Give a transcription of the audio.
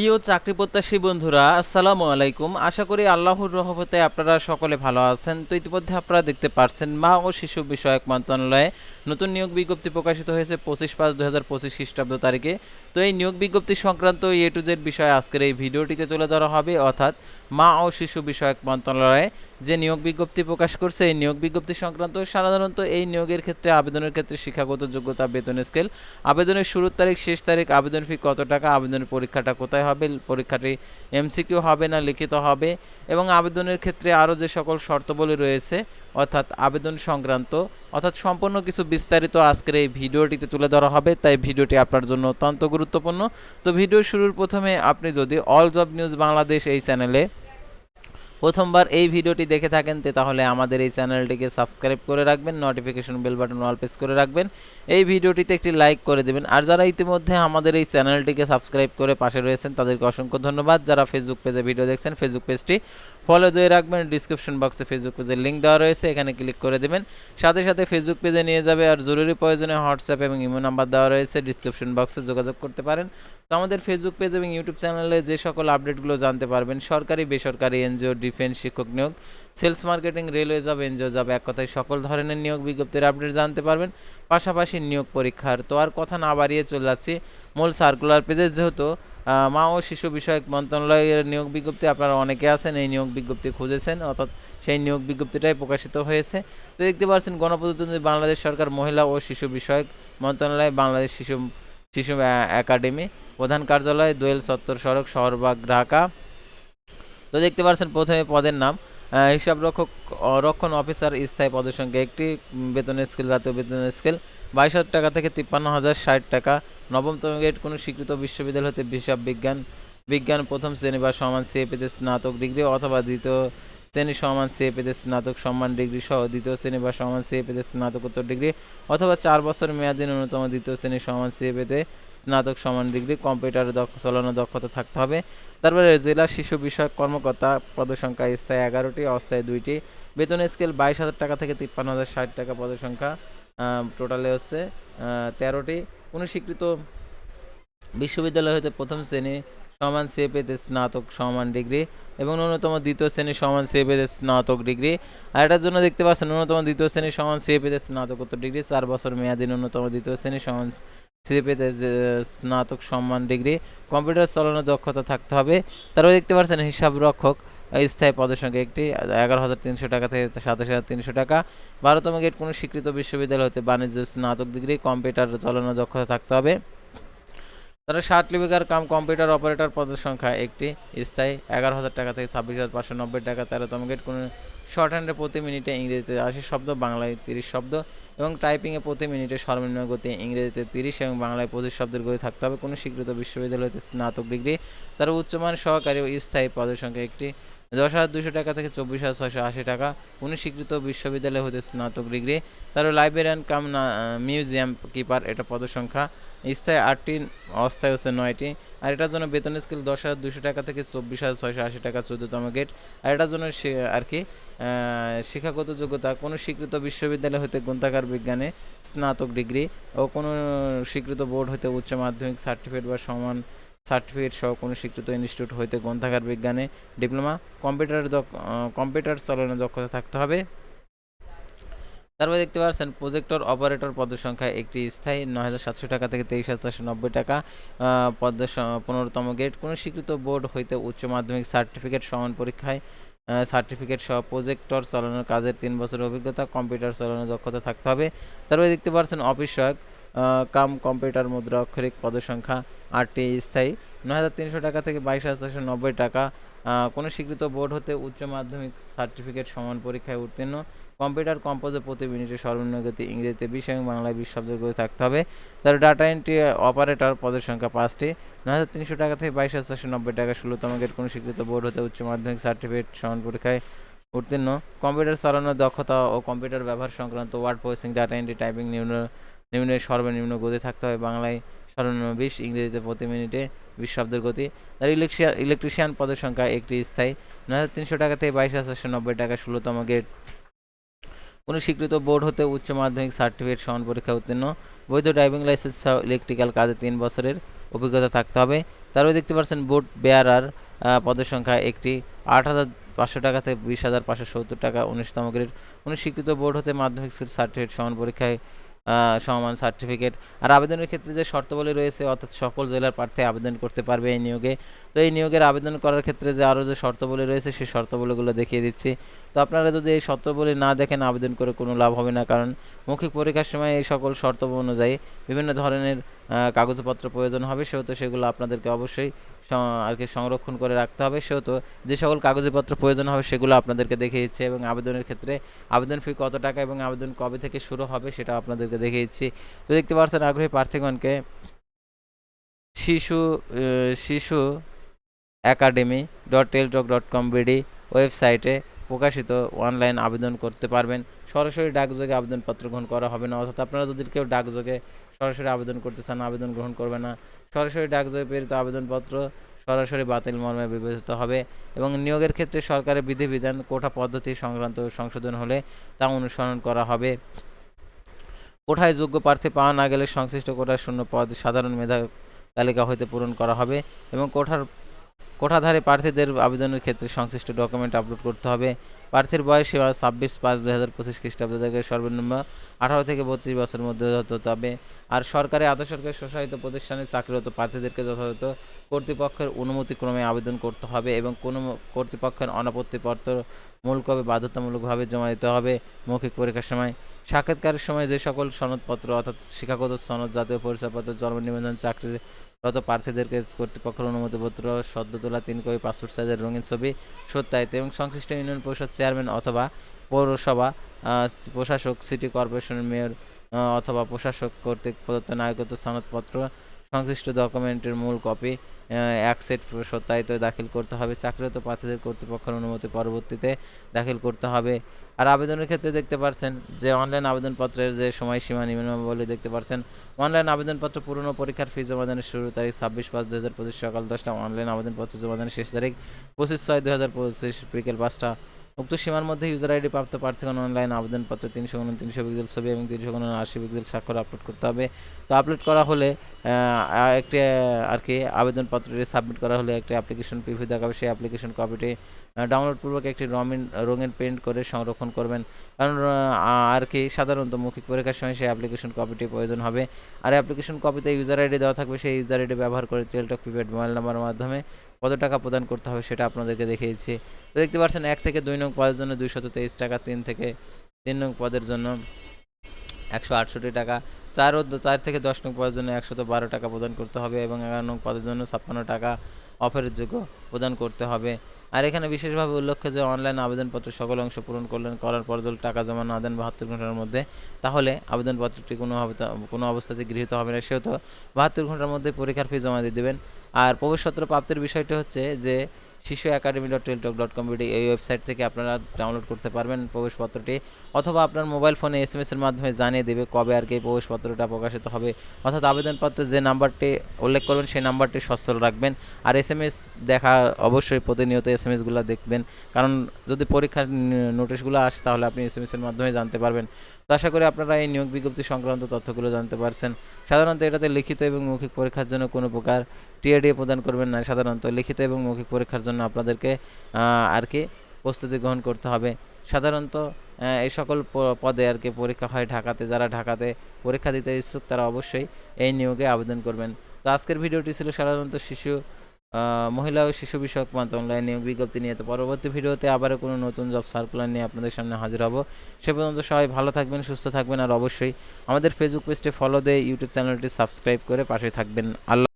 প্রিয় চাকরি প্রত্যাশী বন্ধুরা, আসসালামু আলাইকুম। আশা করি আল্লাহর রহমতে আপনারা সকলে ভালো আছেন। তো ইতিমধ্যে আপনারা দেখতে পারছেন, মা ও শিশু বিষয়ক মন্ত্রণালয়ে নতুন নিয়োগ বিজ্ঞপ্তি প্রকাশিত হয়েছে পঁচিশ পাঁচ দু হাজার পঁচিশ খ্রিস্টাব্দ তারিখে। তো এই নিয়োগ বিজ্ঞপ্তি সংক্রান্ত এ টু জেড বিষয়ে আজকের এই ভিডিওটিতে তুলে ধরা হবে। অর্থাৎ মা ও শিশু বিষয়ক মন্ত্রণালয়ে যে নিয়োগ বিজ্ঞপ্তি প্রকাশ করছে, এই নিয়োগ বিজ্ঞপ্তি সংক্রান্ত সাধারণত এই নিয়োগের ক্ষেত্রে আবেদনের ক্ষেত্রে শিক্ষাগত যোগ্যতা, বেতন স্কেল, আবেদনের শুরুর তারিখ, শেষ তারিখ, আবেদন ফি কত টাকা, আবেদনের পরীক্ষাটা কোথায় হবে, পরীক্ষাটি এমসিকিউ হবে না, লিখিত হবে এবং আবেদনের ক্ষেত্রে আরও যে সকল শর্তাবলী রয়েছে, অর্থাৎ আবেদন সংক্রান্ত, অর্থাৎ সম্পূর্ণ কিছু বিস্তারিত আজকের এই ভিডিওটিতে তুলে ধরা হবে, তাই ভিডিওটি আপনার জন্য অত্যন্ত গুরুত্বপূর্ণ। তো ভিডিও শুরুর প্রথমে আপনি যদি অল জব নিউজ বাংলাদেশ এই চ্যানেলে প্রথমবার এই ভিডিওটি দেখে থাকেন তাহলে আমাদের এই চ্যানেলটিকে সাবস্ক্রাইব করে রাখবেন notification bell button all press করে রাখবেন। এই ভিডিওটিতে একটি লাইক করে দেবেন। আর যারা ইতিমধ্যে আমাদের এই চ্যানেলটিকে সাবস্ক্রাইব করে পাশে রয়েছেন, তাদেরকে অসংখ্য ধন্যবাদ। যারা ফেসবুক পেজে ভিডিও দেখছেন ফেসবুক পেজটি ফলো দিয়ে রাখবেন ডিসক্রিপশন বক্সে ফেসবুক পেজের লিঙ্ক দেওয়া রয়েছে, এখানে ক্লিক করে দেবেন। সাথে সাথে ফেসবুক পেজে নিয়ে যাবে আর জরুরি প্রয়োজনে হোয়াটসঅ্যাপ এবং ইমো নাম্বার দেওয়া রয়েছে ডিসক্রিপশন বক্সে যোগাযোগ করতে পারেন। তো আমাদের ফেসবুক পেজ এবং ইউটিউব চ্যানেলে যে সকল আপডেটগুলো জানতে পারবেন, সরকারি, বেসরকারি এনজিও ডিফেন্স শিক্ষক নিয়োগ sales marketing railway job NGO job এক কথায় সকল ধরনের নিয়োগ বিজ্ঞপ্তির আপডেট জানতে পারবেন। পাশাপাশি নিয়োগ পরীক্ষার তো আর কথা না বাড়িয়ে চলে যাচ্ছি। মূল সার্কুলার পেজে যেহেতু মা ও শিশু বিষয়ক মন্ত্রণালয়ের নিয়োগ বিজ্ঞপ্তি আপনারা অনেকে আছেন এই নিয়োগ বিজ্ঞপ্তি খুঁজেছেন অর্থাৎ সেই নিয়োগ বিজ্ঞপ্তিটাই প্রকাশিত হয়েছে। তো দেখতে পাচ্ছেন গণপ্রজাতন্ত্রী বাংলাদেশ সরকার মহিলা ও শিশু বিষয়ক মন্ত্রণালয় বাংলাদেশ শিশু শিশু একাডেমি প্রধান কার্যালয় দোয়েল সত্তর সড়ক শহরবাগ ঢাকা। তো দেখতে পাচ্ছেন প্রথমে পদের নাম আহ, হিসাব রক্ষক রক্ষণ অফিসার স্থায়ী পদের সংখ্যা একটি উম, বেতনের স্কেল জাতীয় বেতনের স্কেল বাইশ হাজার টাকা থেকে তিপ্পান্ন হাজার ষাট টাকা। নবমতম গ্রেড কোনো স্বীকৃত বিশ্ববিদ্যালয় হতে হিসাব বিজ্ঞান বিজ্ঞান প্রথম শ্রেণি বা সমান সিএপিতে স্নাতক ডিগ্রি অথবা দ্বিতীয় শ্রেণি সমান সিএপিতে স্নাতক সম্মান ডিগ্রি সহ দ্বিতীয় শ্রেণি বা সমান সিএপিতে স্নাতকোত্তর ডিগ্রি অথবা চার বছর মেয়াদী ন্যূনতম দ্বিতীয় শ্রেণি সমান সিএপিতে স্নাতক সমান ডিগ্রি, কম্পিউটারে দক্ষ চালানো দক্ষতা থাকতে হবে। তারপরে জেলা শিশু বিষয়ক কর্মকর্তা পদসংখ্যা স্থায়ী এগারোটি, অস্থায়ী দুইটি। বেতন স্কেল বাইশ হাজার টাকা থেকে তিপ্পান্ন হাজার ষাট টাকা পদসংখ্যা টোটালে হচ্ছে তেরোটি। কোনো স্বীকৃত বিশ্ববিদ্যালয় হতে প্রথম শ্রেণি সমান সিএপিতে স্নাতক সমান ডিগ্রি এবং ন্যূনতম দ্বিতীয় শ্রেণি সমান সিএপিতে স্নাতক ডিগ্রি। আর এটার জন্য দেখতে পাচ্ছেন, ন্যূনতম দ্বিতীয় শ্রেণি সমান সিএপিতে স্নাতকোত্তর ডিগ্রি, চার বছর মেয়াদী ন্যূনতম দ্বিতীয় শ্রেণি সমান সিএপিতে স্নাতক সম্মান ডিগ্রি। কম্পিউটার চালানোর দক্ষতা থাকতে হবে। তারপরে দেখতে পাচ্ছেন হিসাব রক্ষক স্থায়ী পদের সংখ্যা একটি, এগারো হাজার তিনশো টাকা থেকে সাতাশ হাজার তিনশো টাকা। বারোতম গেট কোনো স্বীকৃত বিশ্ববিদ্যালয় হতে বাণিজ্য, স্নাতক ডিগ্রি, কম্পিউটার চালানোর দক্ষতা থাকতে হবে। তারা ষাট লিপিকার কাম কম্পিউটার অপারেটর পদের সংখ্যা একটি, স্থায়ী এগারো হাজার টাকা থেকে ছাব্বিশ হাজার পাঁচশো নব্বই টাকা। তেরোতম গেট কোনো শর্ট হ্যান্ডে প্রতি মিনিটে ইংরেজিতে আশি শব্দ, বাংলায় তিরিশ শব্দ এবং টাইপিংয়ে প্রতি মিনিটে সর্বনিম্ন গতি ইংরেজিতে তিরিশ এবং বাংলায় পঁচিশ শব্দের গতি থাকতে হবে। কোনো স্বীকৃত বিশ্ববিদ্যালয় হতে স্নাতক ডিগ্রি। তারা উচ্চমান সহকারী ও স্থায়ী পদের সংখ্যা একটি দশ হাজার দুশো টাকা থেকে চব্বিশ হাজার ছয়শো আশি টাকা। কোনো স্বীকৃত বিশ্ববিদ্যালয় হতে স্নাতক ডিগ্রি। তার লাইব্রেরিয়ান কাম না মিউজিয়াম কিপার, এটা পদসংখ্যা। স্থায়ী আটটি, অস্থায়ী হচ্ছে নয়টি। আর এটার জন্য বেতন স্কেল দশ হাজার দুশো টাকা থেকে চব্বিশ হাজার ছয়শো আশি টাকা চোদ্দতম গেট আর এটার জন্য আর কি শিক্ষাগত যোগ্যতা, কোনো স্বীকৃত বিশ্ববিদ্যালয় হতে গ্রন্থাগার বিজ্ঞানে স্নাতক ডিগ্রি ও কোনো স্বীকৃত বোর্ড হতে উচ্চ মাধ্যমিক সার্টিফিকেট বা সমান সার্টিফিকেট সহ কোনো স্বীকৃত ইনস্টিটিউট হইতে গ্রন্থাগার বিজ্ঞানে ডিপ্লোমা, কম্পিউটার কম্পিউটার চালানোর দক্ষতা থাকতে হবে। তারপরে দেখতে পাচ্ছেন, প্রজেক্টর অপারেটর পদের সংখ্যা একটি স্থায়ী, নয় হাজার সাতশো টাকা থেকে তেইশ হাজার চারশো নব্বই টাকা পদের পনেরোতম গেট কোনো স্বীকৃত বোর্ড হইতে উচ্চ মাধ্যমিক সার্টিফিকেট সমান পরীক্ষায় সার্টিফিকেট সহ প্রজেক্টর চালানোর কাজের তিন বছরের অভিজ্ঞতা, কম্পিউটার চালানোর দক্ষতা থাকতে হবে। তারপরে দেখতে পাচ্ছেন, অফিস সহায়ক। কাম, কম্পিউটার, মুদ্রা, অক্ষরিক পদের সংখ্যা আটটি স্থায়ী। নয় হাজার তিনশো টাকা থেকে বাইশ হাজার চারশো নব্বই টাকা। কোনো স্বীকৃত বোর্ড হতে উচ্চ মাধ্যমিক সার্টিফিকেট সমান পরীক্ষায় উত্তীর্ণ। কম্পিউটার কম্পোজে প্রতি মিনিটে সর্বনিম্ন ইংরেজিতে বিশ এবং বাংলায় বিশ শব্দের গতি থাকতে হবে। তার ডাটা এন্ট্রি অপারেটর পদের সংখ্যা পাঁচটি। নয় হাজার তিনশো টাকা থেকে বাইশ হাজার চারশো নব্বই টাকা ষোলোতম গেট কোনো স্বীকৃত বোর্ড হতে উচ্চ মাধ্যমিক সার্টিফিকেট সমান পরীক্ষায় উত্তীর্ণ। কম্পিউটার চালানোর দক্ষতা ও কম্পিউটার ব্যবহার সংক্রান্ত word processing, data entry, typing নিম্ন নিম্নের সর্বনিম্ন গতি থাকতে হয় বাংলায় সর্বনিম্ন বিশ, ইংরেজিতে প্রতি মিনিটে বিশ শব্দের গতি। তার ইলেকট্রিশিয়ান ইলেকট্রিশিয়ান পদের সংখ্যা একটি স্থায়ী। নয় হাজার তিনশো টাকা থেকে বাইশ হাজার নব্বই টাকা ষোলোতম গেট। কোনো স্বীকৃত বোর্ড হতে উচ্চ মাধ্যমিক সার্টিফিকেট সমান পরীক্ষা উত্তীর্ণ। বৈধ ড্রাইভিং লাইসেন্স সহ ইলেকট্রিক্যাল কাজে তিন বছরের অভিজ্ঞতা থাকতে হবে। তারপরে দেখতে পাচ্ছেন বোট বেয়ারার পদের সংখ্যা একটি। আট হাজার পাঁচশো টাকা থেকে বিশ হাজার পাঁচশো সত্তর টাকা উনিশতম গ্রেড। উনি স্বীকৃত বোর্ড হতে মাধ্যমিক স্কুল সার্টিফিকেট সমান পরীক্ষায় সমান সার্টিফিকেট আর আবেদনের ক্ষেত্রে যে শর্তাবলী রয়েছে, অর্থাৎ সকল জেলার প্রার্থী আবেদন করতে পারবে এই নিয়োগে। তো এই নিয়োগের আবেদন করার ক্ষেত্রে যে আরও যে শর্তাবলী রয়েছে, সেই শর্তাবলীগুলো দেখিয়ে দিচ্ছি। তো আপনারা যদি এই শর্তাবলী না দেখেন, আবেদন করে কোনো লাভ হবে না। কারণ মৌখিক পরীক্ষার সময় এই সকল শর্ত অনুযায়ী বিভিন্ন ধরনের কাগজপত্র প্রয়োজন হবে, সেহেতু সেগুলো আপনাদেরকে অবশ্যই আর কি সংরক্ষণ করে রাখতে হবে। সেহেতু যে সকল কাগজপত্র প্রয়োজন হবে, সেগুলো আপনাদেরকে দেখিয়ে দিচ্ছে এবং আবেদনের ক্ষেত্রে আবেদন ফি কত টাকা এবং আবেদন কবে থেকে শুরু হবে সেটা আপনাদেরকে দেখিয়ে দিচ্ছি তো দেখতে পাচ্ছেন আগ্রহী প্রার্থীগণকে শিশু Shishu academy dot Teletalk dot com BD ওয়েবসাইটে প্রকাশিত অনলাইন আবেদন করতে পারবেন। সরাসরি ডাকযোগে আবেদনপত্র গ্রহণ করা হবে না, অর্থাৎ আপনারা যদি কেউ ডাকযোগে সরাসরি আবেদন করতে চান আবেদন গ্রহণ করবে না। সরাসরি ডাকযোগে প্রেরিত আবেদনপত্র সরাসরি বাতিল মর্মে বিবেচিত হবে এবং নিয়োগের ক্ষেত্রে সরকারের বিধিবিধান কোটা পদ্ধতি সংক্রান্ত সংশোধন হলে তা অনুসরণ করা হবে। কোঠায় যোগ্য প্রার্থী পাওয়া না গেলে সংশ্লিষ্ট কোটার শূন্য পদ সাধারণ মেধা তালিকা হইতে পূরণ করা হবে এবং কোঠার কোঠাধারী প্রার্থীদের আবেদনের ক্ষেত্রে সংশ্লিষ্ট ডকুমেন্ট আপলোড করতে হবে। প্রার্থীর বয়স সীমা ছাব্বিশ পাঁচ দুই হাজার পঁচিশ খ্রিস্টাব্দ থেকে সর্বনিম্ন আঠারো থেকে বত্রিশ বছরের মধ্যে হতে হবে আর সরকারি আধা সরকারি স্বশাসিত প্রতিষ্ঠানে চাকরিরত প্রার্থীদেরকে যথাযথ কর্তৃপক্ষের অনুমতিক্রমে আবেদন করতে হবে এবং কোনো কর্তৃপক্ষের অনাপত্তিপত্র মূল কবে বাধ্যতামূলকভাবে জমা দিতে হবে, মৌখিক পরীক্ষার সময় সাক্ষাৎকারের সময় যে সকল সনদপত্র, অর্থাৎ শিক্ষাগত সনদ, জাতীয় পরিচয়পত্র, জন্ম নিবন্ধন চাকরিরত প্রার্থীদেরকে কর্তৃপক্ষের অনুমতিপত্র, সদ্য তোলা তিন কপি, পাসপোর্ট সাইজের রঙিন ছবি, সত্যায়িত এবং সংশ্লিষ্ট ইউনিয়ন পরিষদ চেয়ারম্যান অথবা পৌরসভা প্রশাসক, সিটি কর্পোরেশনের মেয়র অথবা প্রশাসক কর্তৃক প্রদত্ত নাগরিকত্ব সনদপত্র সংশ্লিষ্ট ডকুমেন্টের মূল কপি এক সেট সত্যায়িত দাখিল করতে হবে। চাকরিরত প্রার্থীদের কর্তৃপক্ষের অনুমতি পরবর্তীতে দাখিল করতে হবে। আর আবেদনের ক্ষেত্রে দেখতে পারছেন যে অনলাইন আবেদনপত্রের যে সময়সীমা নিম্নবলে দেখতে পারছেন অনলাইন আবেদনপত্র পূরণ পরীক্ষার ফি জমাদানের শুরু তারিখ ছাব্বিশ পাঁচ দু হাজার পঁচিশ সকাল দশটা। অনলাইন আবেদনপত্র জমা জমাদানের শেষ তারিখ পঁচিশ ছয় দুই হাজার পঁচিশ বিকেল পাঁচটা। উক্ত সীমার মধ্যে ইউজার আইডি প্রাপ্ত প্রার্থীগণ অনলাইন আবেদনপত্র তিনশো উনত্রিশশো পিক্সেল ছবি এবং তিনশো আশি পিক্সেল স্বাক্ষর আপলোড করতে হবে। তো আপলোড করা হলে একটি আর কি, আবেদনপত্রটি সাবমিট করা হলে একটি অ্যাপ্লিকেশন প্রিভিউ দেখাবে সেই অ্যাপ্লিকেশন কপিটি ডাউনলোড পূর্বক একটি রঙিন রঙিন প্রিন্ট করে সংরক্ষণ করবেন। কারণ আর কি, সাধারণত মৌখিক পরীক্ষার সময় সেই অ্যাপ্লিকেশন কপিটি প্রয়োজন হবে। আর অ্যাপ্লিকেশন কপিতে ইউজার আইডি দেওয়া থাকবে। সেই ইউজার আইডি ব্যবহার করে টেলটক প্রিপেড মোবাইল নাম্বারের মাধ্যমে কত টাকা প্রদান করতে হবে সেটা আপনাদেরকে দেখিয়েছি। তো দেখতে পাচ্ছেন, এক থেকে দুই নং পদের জন্য দুইশত তেইশ টাকা, তিন থেকে তিন নং পদের জন্য একশো আটষট্টি টাকা। চার ও চার থেকে দশ নং পদের জন্য একশত বারো টাকা প্রদান করতে হবে এবং এগারো নং পদের জন্য ছাপ্পান্ন টাকা অফারের যোগ্য প্রদান করতে হবে। আর এখানে বিশেষভাবে উল্লেখ্য যে, অনলাইন আবেদনপত্র সকল অংশ পূরণ করলেন, করার পর যদি টাকা জমা না দেন বাহাত্তর ঘণ্টার মধ্যে, তাহলে আবেদনপত্রটি কোনো কোনো অবস্থাতে গৃহীত হবে না। সেহেতু বাহাত্তর ঘণ্টার মধ্যে পরীক্ষার ফি জমা দিয়ে দেবেন। আর প্রবেশপত্র প্রাপ্তির বিষয়টি হচ্ছে যে Shishu academy dot Teletalk dot com এই ওয়েবসাইট থেকে আপনারা ডাউনলোড করতে পারবেন প্রবেশপত্রটি অথবা আপনার মোবাইল ফোনে এস এম এর মাধ্যমে জানিয়ে দেবে কবে আর কি প্রবেশপত্রটা প্রকাশিত হবে। অর্থাৎ আবেদনপত্রে যে নাম্বারটি উল্লেখ করবেন, সেই নাম্বারটি সচ্ছল রাখবেন। আর এস এম এস দেখা অবশ্যই প্রতিনিয়ত এস এম এসগুলো দেখবেন। কারণ যদি পরীক্ষার নোটিশগুলো আসে, তাহলে আপনি এস এম এসের মাধ্যমে জানতে পারবেন। তো আশা করি আপনারা এই নিয়োগ বিজ্ঞপ্তি সংক্রান্ত তথ্যগুলো জানতে পারছেন। সাধারণত এটাতে লিখিত এবং মৌখিক পরীক্ষার জন্য কোনো প্রকার টিএডি প্রদান করবেন না। সাধারণত লিখিত এবং মৌখিক পরীক্ষার জন্য আপনাদেরকে আর কি প্রস্তুতি গ্রহণ করতে হবে। সাধারণত এই সকল পদে আর কি পরীক্ষা হয় ঢাকাতে। যারা ঢাকাতে পরীক্ষা দিতে ইচ্ছুক তারা অবশ্যই এই নিয়োগে আবেদন করবেন। তো আজকের ভিডিওটি ছিল সাধারণত শিশু মহিলা ও শিশু বিষয়ক অনলাইন নিয়োগ বিজ্ঞপ্তি নিয়ে তো পরবর্তী ভিডিওতে আবারও কোনো নতুন জব সার্কুলার নিয়ে আপনাদের সামনে হাজির হব। সে পর্যন্ত সবাই ভালো থাকবেন, সুস্থ থাকবেন আর অবশ্যই আমাদের ফেসবুক পেজটি ফলো দিয়ে ইউটিউব চ্যানেলটি সাবস্ক্রাইব করে পাশে থাকবেন। আল্লাহ